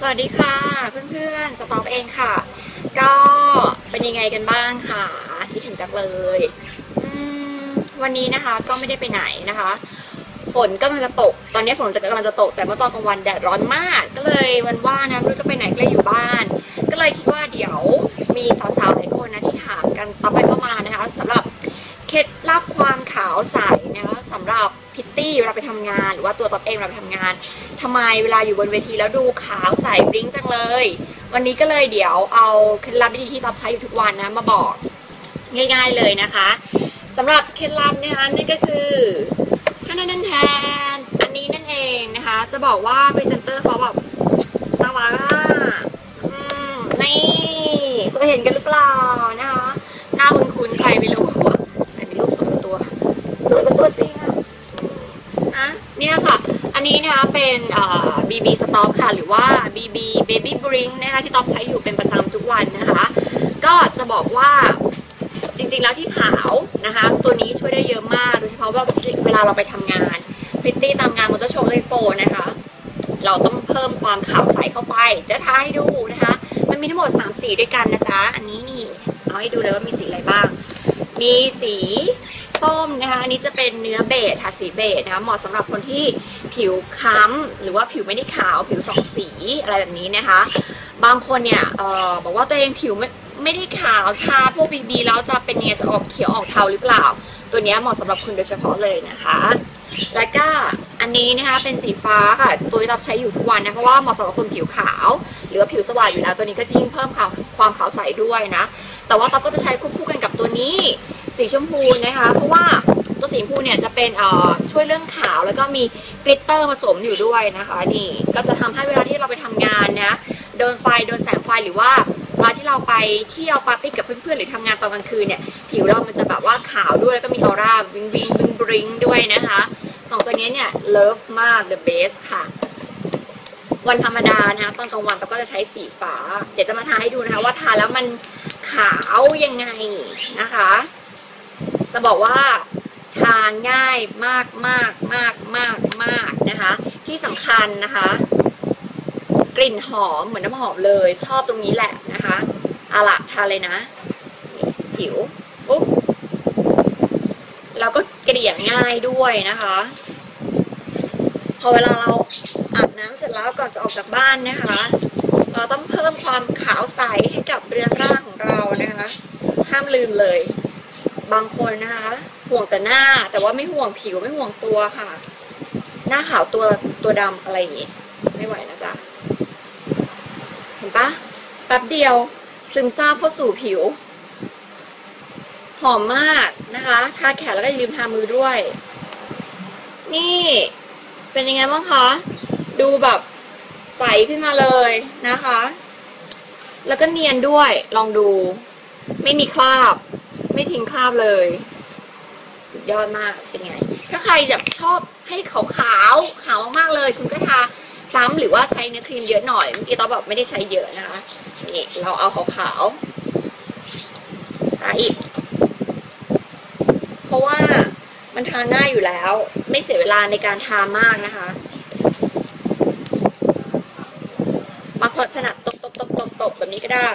สวัสดีค่ะเพื่อนๆสต็อปเองค่ะ ก็เป็นยังไงกันบ้างค่ะคิดถึงจักเลยวันนี้นะคะก็ไม่ได้ไปไหนนะคะ ฝนกำลังจะตก ตอนนี้ฝนจะกำลังจะตก แต่เมื่อตอนกลางวันแดดร้อนมาก ก็เลยวันว่างนะไม่รู้จะไปไหนก็เลยอยู่บ้าน ก็เลยคิดว่าเดี๋ยวมีสาวๆหลายคนนะที่ถามกันต่อไปเข้ามานะคะสำหรับเคล็ดลับความขาวใสะคะสำหรับพิตตี้ เวลาไปทำงานหรือว่าตัวต๊อบเองเวลาไปทำงานทำไมเวลาอยู่บนเวทีแล้วดูขาวใสบริ้งจังเลย วันนี้ก็เลยเดี๋ยวเอาเคล็ดลับดีๆที่ต๊อบใช้อยู่ทุกวันนะมาบอกง่าย ๆเลยนะคะสำหรับเคล็ดลับนะคะนั่ก็คือท่านนั่นแทนอันนี้นั่นเองนะคะ จะบอกว่าพรีเซนเตอร์เขาแบบน่ารักอะอืมนี่เคยเห็นกันหรือเปล่านะคะหน้าคุ้นๆใครไม่รู้อะแต่มีรูปสวยกว่าตัวสวยกว่าตัวจริงอะอืมอะ เนี่ยค่ะ อันนี้นะคะเป็นเอ่อ BB Stop ค่ะ หรือว่า BB Baby Brink นะคะที่ต๊อบใช้อยู่เป็นประจำทุกวันนะคะ ก็จะบอกว่าจริงๆแล้วที่ขาวนะคะ ตัวนี้ช่วยได้เยอะมาก โดยเฉพาะว่าเวลาเราไปทำงานพริตตี้ตามงานมอเตอร์โชว์เลโปนะคะ เราต้องเพิ่มความขาวใสเข้าไป จะทาให้ดูนะคะ มันมีทั้งหมด 3 สีด้วยกันนะจ๊ะ อันนี้นี่เอาให้ดูเลยว่ามีสีอะไรบ้าง มีสี ส้มนะคะ อันนี้จะเป็นเนื้อเบสค่ะสีเบสนะคะ เหมาะสำหรับคนที่ผิวค้ำหรือว่าผิวไม่ได้ขาวผิวสองสีอะไรแบบนี้นะคะ บางคนเนี่ยเออบอกว่าตัวเองผิวไม่ไม่ได้ขาวทาพวกบีบีแล้วจะเป็นยังไงจะออกเขียวออกเทาหรือเปล่า ตัวนี้เหมาะสำหรับคุณโดยเฉพาะเลยนะคะ แล้วก็อันนี้นะคะเป็นสีฟ้าค่ะ ตัวที่เราใช้อยู่ทุกวันนะเพราะว่าเหมาะสำหรับคนผิวขาว หรือว่าผิวสว่างอยู่แล้วตัวนี้ก็จะยิ่งเพิ่มความความขาวใสด้วยนะ แต่ว่าต๊อบก็จะใช้ควบคู่กันกับตัวนี้ สีชมพูนะคะ เพราะว่าตัวสีชมพูเนี่ยจะเป็นเอ่อช่วยเรื่องขาวแล้วก็มีกลิตเตอร์ผสมอยู่ด้วยนะคะนี่ก็จะทำให้เวลาที่เราไปทำงานนะโดนไฟโดนแสงไฟหรือว่าเวลาที่เราไปเที่ยวปาร์ตี้กับเพื่อนๆหรือทำงานตอนกลางคืนเนี่ยผิวเรามันจะแบบว่าขาวด้วยแล้วก็มีออร่าวิงวิงวิงบริงด้วยนะคะสองตัวนี้เนี่ยเลิฟมาก the best ค่ะ วันธรรมดานะคะตอนกลางวันเราก็จะใช้สีฟ้า เดี๋ยวจะมาทาให้ดูนะคะว่าทาแล้วมัน ขาวยังไงนะคะ จะบอกว่าทาง่ายมากมากมากมากมากนะคะ ที่สำคัญนะคะ กลิ่นหอมเหมือนน้ำหอมเลยชอบตรงนี้แหละนะคะอาละทาเลยนะ ผิวปุ๊บแล้วก็เกลี่ยง่ายด้วยนะคะ อเวลาเราอาบน้ำเสร็จแล้วก่อนจะออกจากบ้านนะคะ เราต้องเพิ่มความขาวใสให้กับเรือนร่างของเรานะคะ ห้ามลืมเลย บางคนนะคะ ห่วงแต่หน้าแต่ว่าไม่ห่วงผิวไม่ห่วงตัวค่ะ หน้าขาวตัวตัวดำอะไรอย่างงี้ไม่ไหวนะจ๊ะเห็นปะแป๊บเดียวซึมซาบเข้าสู่ผิวหอมมากนะคะ ทาแขนแล้วก็อย่าลืมทามือด้วย นี่ เป็นยังไงบ้างคะ ดูแบบใสขึ้นมาเลยนะคะ แล้วก็เนียนด้วยลองดู ไม่มีคราบ ไม่ทิ้งคราบเลย สุดยอดมากเป็นไง ถ้าใครแบบชอบให้ขาวขาวขาวมากเลย คุณก็ทาซ้ำหรือว่าใช้เนื้อครีมเยอะหน่อยเมื่อกี้ตอบแบบไม่ได้ใช้เยอะนะคะนี่เราเอาขาวขาวทาอีก เพราะว่า มันทาง่ายอยู่แล้ว ไม่เสียเวลาในการทามากนะคะบางคนถนัดตบตบตบตบตบแบบนี้ก็ได้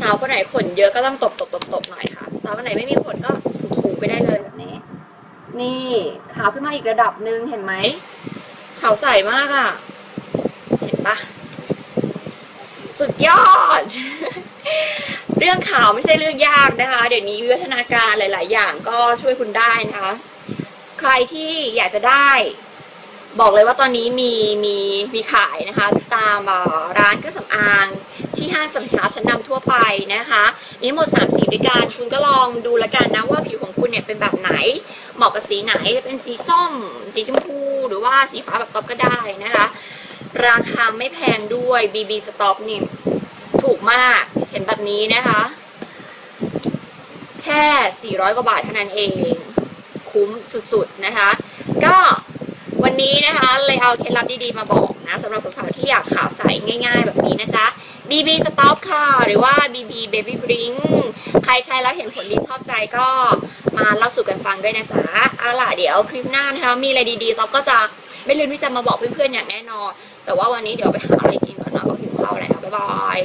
สาวคนไหนขนเยอะก็ต้องตบตบตบตบหน่อยค่ะสาวคนไหนไม่มีขนก็ถูๆไปได้เลยแบบนี้ นี่ขาวขึ้นมาอีกระดับหนึ่งเห็นไหมขาวใสมากอะ่ะ เห็นปะ สุดยอด เรื่องข่าวไม่ใช่เรื่องยากนะคะ เดี๋ยวนี้วิวัฒนาการหลาย ๆ อย่างก็ช่วยคุณได้นะคะ ใครที่อยากจะได้ บอกเลยว่าตอนนี้มีมีมีขายนะคะ ตามร้านเครื่องสำอางที่ห้างสรรพสินค้าชั้นนำทั่วไปนะคะมีทั้หมด3สีด้วยกันคุณก็ลองดูล้วกันนะว่าผิวของคุณเนี่ยเป็นแบบไหน เหมาะกับสีไหนจะเป็นสีส้ม สีชมพู หรือว่าสีฟ้าแบบต๊อปก็ได้นะคะ ราคาไม่แพงด้วย BB Stop นี่ถูกมากเห็นแบบนี้นะคะ แค่ 400 กว่าบาทเท่านั้นเอง คุ้มสุดๆนะคะ ก็วันนี้นะคะเลยเอาเคล็ดลับดีๆมาบอกนะสำหรับสาวๆที่อยากขาวใสง่ายๆ แบบนี้นะจ๊ะ BB Stop ค่ะ หรือว่า BB Baby Blink ใครใช้แล้วเห็นผลดีชอบใจก็มาเล่าสู่กันฟังด้วยนะจ๊ะเอาล่ะเดี๋ยวคลิปหน้านะคะมีอะไรดีๆเราก็จะ ไม่ลืมที่จะมาบอกเพื่อนๆอย่างแน่นอน แต่ว่าวันนี้เดี๋ยวไปหาอะไรกินก่อนนะเขาหิวข้าวแล้วบ๊ายบาย